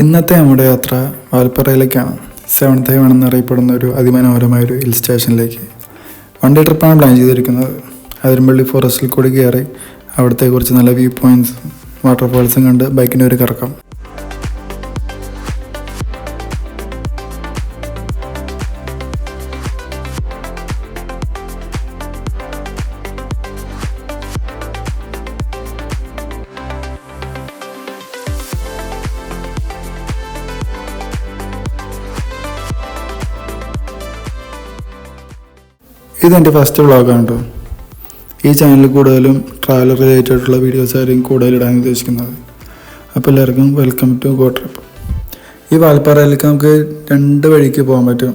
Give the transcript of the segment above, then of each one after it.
ഇന്നത്തെ നമ്മുടെ യാത്ര വാൽപ്പറയിലേക്കാണ്. സെവൻ ഹൈവൺ എന്നറിയപ്പെടുന്ന ഒരു അതിമനോഹരമായ ഒരു ഹിൽ സ്റ്റേഷനിലേക്ക് വൺ ഡേ ട്രിപ്പാണ് പ്ലാൻ ചെയ്തിരിക്കുന്നത്. അതിരമ്പള്ളി ഫോറസ്റ്റിൽ കൂടി കയറി അവിടുത്തെ കുറച്ച് നല്ല വ്യൂ പോയിന്റ്സും വാട്ടർഫാൾസും കണ്ട് ബൈക്കിന്റെ ഒരു കറക്കം. ഇതെന്റെ ഫസ്റ്റ് വ്ളോഗാണ് കേട്ടോ ഈ ചാനലിൽ കൂടുതലും ട്രാവൽ റിലേറ്റഡ് ആയിട്ടുള്ള വീഡിയോസ് ആയിരിക്കും കൂടുതൽ ഇടാൻ ഉദ്ദേശിക്കുന്നത്. അപ്പോൾ എല്ലാവർക്കും വെൽക്കം ടു ഗോ ട്രിപ്പ് ഈ വാൽപ്പാറയിലേക്ക് നമുക്ക് രണ്ട് വഴിക്ക് പോകാൻ പറ്റും.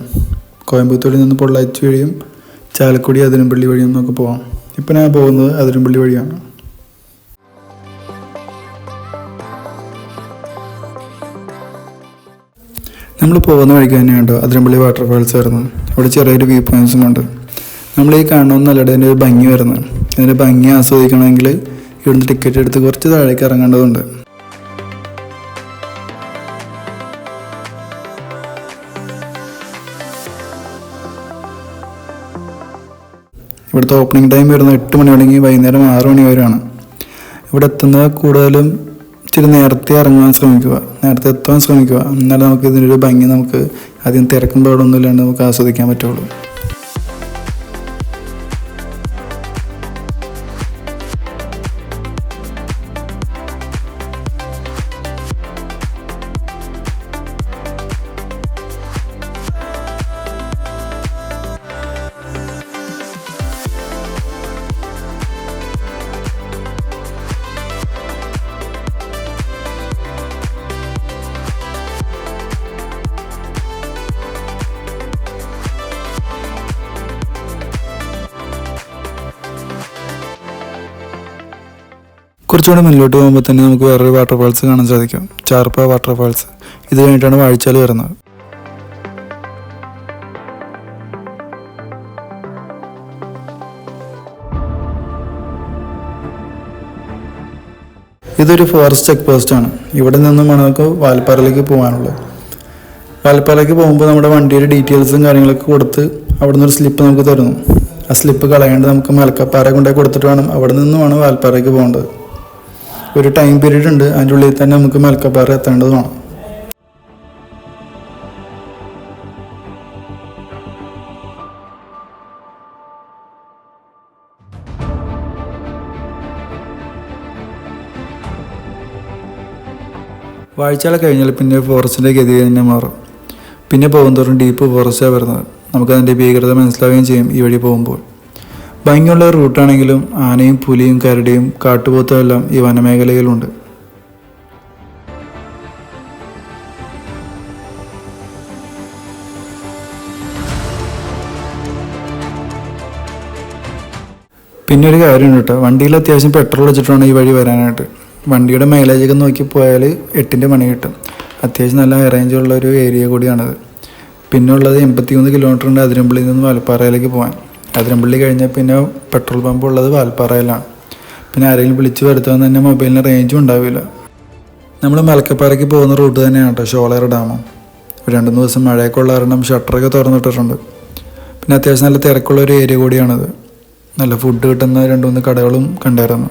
കോയമ്പത്തൂരിൽ നിന്ന് പൊള്ളാച്ചി വഴിയും ചാലക്കുടി അതിരമ്പള്ളി വഴിയും നമുക്ക് പോകാം. ഇപ്പം ഞാൻ പോകുന്നത് അതിരമ്പള്ളി വഴിയാണ്. നമ്മൾ പോകുന്ന വഴിക്ക് തന്നെയാണ് കേട്ടോ അതിരമ്പള്ളി വാട്ടർഫാൾസ് വരുന്നത്. അവിടെ ചെറിയൊരു വ്യൂ പോയിൻസും ഉണ്ട്. നമ്മൾ ഈ കാണുന്നതല്ല അതിന്റെ ഒരു ഭംഗി വരുന്നത് അതിന്റെ ഭംഗി ആസ്വദിക്കണമെങ്കിൽ ഇവിടുന്ന് ടിക്കറ്റ് എടുത്ത് കുറച്ച് താഴേക്ക് ഇറങ്ങേണ്ടതുണ്ട്. ഇവിടുത്തെ ഓപ്പണിംഗ് ടൈം വരുന്നത് എട്ട് മണി തുടങ്ങി വൈകുന്നേരം ആറ് മണി വരെയാണ്. ഇവിടെ എത്തുന്നത് കൂടുതലും ഇച്ചിരി നേരത്തെ ഇറങ്ങാൻ ശ്രമിക്കുക. നേരത്തെ എത്താൻ ശ്രമിക്കുക. എന്നാലും നമുക്ക് ഇതിനൊരു ഭംഗി നമുക്ക് അധികം തിരക്കും പാടൊന്നും ഇല്ലാണ്ട് നമുക്ക് ആസ്വദിക്കാൻ പറ്റുള്ളൂ. കുറച്ചുകൂടെ മുന്നോട്ട് പോകുമ്പോൾ തന്നെ നമുക്ക് വേറൊരു വാട്ടർഫാൾസ് കാണാൻ സാധിക്കും. ചാർപ്പ വാട്ടർഫാൾസ് ഇത് കഴിഞ്ഞിട്ടാണ് വാഴച്ചാൽ വരുന്നത്. ഇതൊരു ഫോറസ്റ്റ് ചെക്ക് പോസ്റ്റ് ആണ്. ഇവിടെ നിന്നുമാണ് നമുക്ക് വാൽപ്പാറയിലേക്ക് പോകാനുള്ളത്. വാൽപ്പാറയിലേക്ക് പോകുമ്പോൾ നമ്മുടെ വണ്ടിയുടെ ഡീറ്റെയിൽസും കാര്യങ്ങളൊക്കെ കൊടുത്ത് അവിടെ നിന്ന് ഒരു സ്ലിപ്പ് നമുക്ക് തരുന്നു. ആ സ്ലിപ്പ് കളയാണ്ട് നമുക്ക് മലക്കപ്പാറ കൊണ്ടുപോയി കൊടുത്തിട്ട് വേണം അവിടെ നിന്നുമാണ് വാൽപ്പാറയ്ക്ക് പോകേണ്ടത്. ഒരു ടൈം പീരീഡ് ഉണ്ട്. അതിന്റെ ഉള്ളിൽ തന്നെ നമുക്ക് മലക്കപ്പാറ എത്തേണ്ടതുമാണ് വാഴ്ചകൾ കഴിഞ്ഞാൽ പിന്നെ ഫോറസ്റ്റിന്റെ ഗതി തന്നെ മാറും. പിന്നെ പോകുന്നതോറും ഡീപ്പ് ഫോറസ്റ്റാണ് വരുന്നത്. നമുക്കതിന്റെ ഭീകരത മനസ്സിലാവുകയും ചെയ്യും ഈ വഴി പോകുമ്പോൾ. ഭംഗിയുള്ള റൂട്ടാണെങ്കിലും ആനയും പുലിയും കരടിയും കാട്ടുപോത്തും എല്ലാം ഈ വനമേഖലയിലുണ്ട്. പിന്നെ ഒരു കാര്യമുണ്ട് കേട്ടോ. വണ്ടിയിൽ അത്യാവശ്യം പെട്രോൾ വെച്ചിട്ടാണ് ഈ വഴി വരാനായിട്ട്. വണ്ടിയുടെ മൈലേജൊക്കെ നോക്കി പോയാൽ എട്ടിന്റെ മണി കിട്ടും. അത്യാവശ്യം നല്ല അറേഞ്ച് റേഞ്ച് ഉള്ള ഒരു ഏരിയ കൂടിയാണത്. പിന്നെ ഉള്ളത് എൺപത്തി മൂന്ന് കിലോമീറ്റർ ഉണ്ട് അതിരമ്പള്ളിയിൽ നിന്ന് മലപ്പാറയിലേക്ക് പോകാൻ. അതിരമ്പള്ളി കഴിഞ്ഞാൽ പിന്നെ പെട്രോൾ പമ്പ് ഉള്ളത് വാൽപ്പാറയിലാണ് പിന്നെ ആരെങ്കിലും വിളിച്ച് വരുത്താൻ തന്നെ മൊബൈലിന് റേഞ്ചും ഉണ്ടാവില്ല. നമ്മൾ മലക്കപ്പാറയ്ക്ക് പോകുന്ന റൂട്ട് തന്നെയാണ് കേട്ടോ ഷോളയർ ഡാം രണ്ട് മൂന്ന് ദിവസം മഴയൊക്കെ ഉള്ള കാരണം ഷട്ടറൊക്കെ തുറന്നിട്ടിട്ടുണ്ട്. പിന്നെ അത്യാവശ്യം നല്ല തിരക്കുള്ള ഒരു ഏരിയ കൂടിയാണത്. നല്ല ഫുഡ് കിട്ടുന്ന രണ്ട് മൂന്ന് കടകളും കണ്ടായിരുന്നു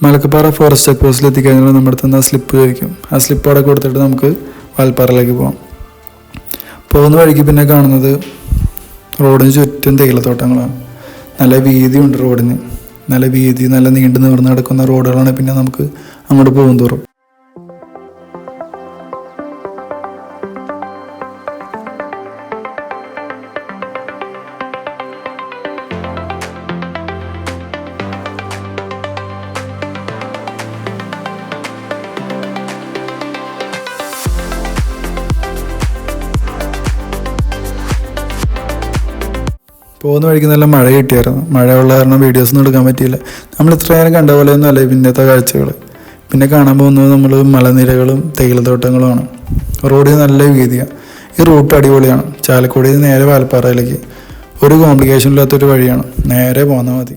മലക്കപ്പാറ ഫോറസ്റ്റ് ചെക്ക് പോസ്റ്റിൽ എത്തിക്കഴിഞ്ഞാൽ നമ്മുടെ അടുത്ത് നിന്ന് ആ സ്ലിപ്പ് ചോദിക്കും ആ സ്ലിപ്പ് അവിടെ കൊടുത്തിട്ട് നമുക്ക് വാൽപ്പാറയിലേക്ക് പോകാം പോകുന്ന വഴിക്ക് പിന്നെ കാണുന്നത് റോഡിന് ചുറ്റും തേയിലത്തോട്ടങ്ങളാണ്. നല്ല വീതിയുണ്ട് റോഡിന്. നല്ല വീതി നല്ല നീണ്ടു നിവർന്ന് കിടക്കുന്ന റോഡുകളാണ് പിന്നെ നമുക്ക് അങ്ങോട്ട് പോകും തോറും പോകുന്ന വഴിക്ക് നല്ല മഴ കിട്ടിയായിരുന്നു. മഴയുള്ള കാരണം വീഡിയോസ് ഒന്നും എടുക്കാൻ പറ്റിയില്ല. നമ്മൾ ഇത്ര നേരം കണ്ട പോലെ ഒന്നും അല്ല പിന്നത്തെ കാഴ്ചകൾ. പിന്നെ കാണാൻ പോകുന്നത് നമ്മൾ മലനിരകളും തേയിലത്തോട്ടങ്ങളുമാണ്. റോഡിൽ നല്ല വീതിയാണ് ഈ റൂട്ട് അടിപൊളിയാണ്. ചാലക്കുടിയിൽ നിന്ന് നേരെ വാൽപ്പാറയിലേക്ക്. ഒരു കോംപ്ലിക്കേഷൻ ഇല്ലാത്തൊരു വഴിയാണ്. നേരെ പോന്നാൽ മതി.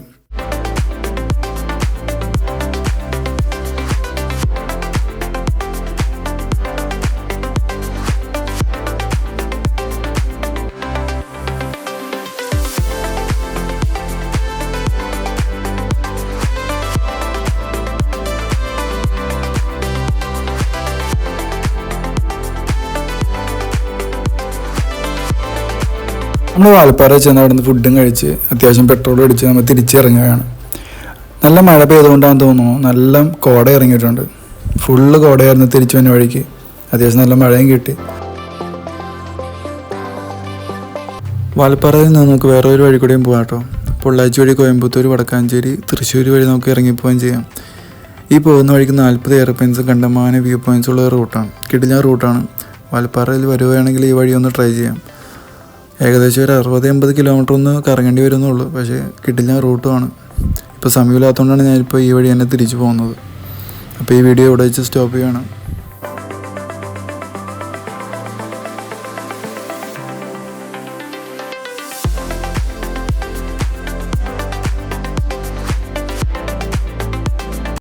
നമ്മൾ വാൽപ്പാറ ചെന്ന് അവിടെ നിന്ന് ഫുഡും കഴിച്ച് അത്യാവശ്യം പെട്രോൾ അടിച്ച് നമ്മൾ തിരിച്ചിറങ്ങുകയാണ്. നല്ല മഴ പെയ്തുകൊണ്ടാണെന്ന് തോന്നുന്നു. നല്ല കോട ഇറങ്ങിയിട്ടുണ്ട്. ഫുള്ള് കോടയായിരുന്നു തിരിച്ചു വന്ന വഴിക്ക്. അത്യാവശ്യം നല്ല മഴയും കിട്ടി. വാൽപ്പാറയിൽ നിന്ന് നമുക്ക് വേറെ ഒരു വഴി കൂടെയും പോകാം കേട്ടോ. പൊള്ളാച്ചി വഴി കോയമ്പത്തൂർ വടക്കാഞ്ചേരി തൃശ്ശൂർ വഴി നമുക്ക് ഇറങ്ങിപ്പോവുകയും ചെയ്യാം. ഈ പോകുന്ന വഴിക്ക് നാൽപ്പത് എയർപോയിന്റ്സ് കണ്ടമാന വ്യൂ പോയിൻസ് ഉള്ള റൂട്ടാണ്. കിടില റൂട്ടാണ്. വാൽപ്പാറയിൽ വരുവാണെങ്കിൽ ഈ വഴി ഒന്ന് ട്രൈ ചെയ്യാം. ഏകദേശം ഒരു അറുപത് എൺപത് കിലോമീറ്റർ ഒന്ന് കറങ്ങേണ്ടി വരുന്നുള്ളൂ. പക്ഷേ കിട്ടില്ല റൂട്ടുമാണ് ഇപ്പോൾ സമയമില്ലാത്തതുകൊണ്ടാണ് ഞാനിപ്പോൾ ഈ വഴി തന്നെ തിരിച്ചു പോകുന്നത്. അപ്പോൾ ഈ വീഡിയോ ഇവിടെ വെച്ച് സ്റ്റോപ്പ് ചെയ്യണം.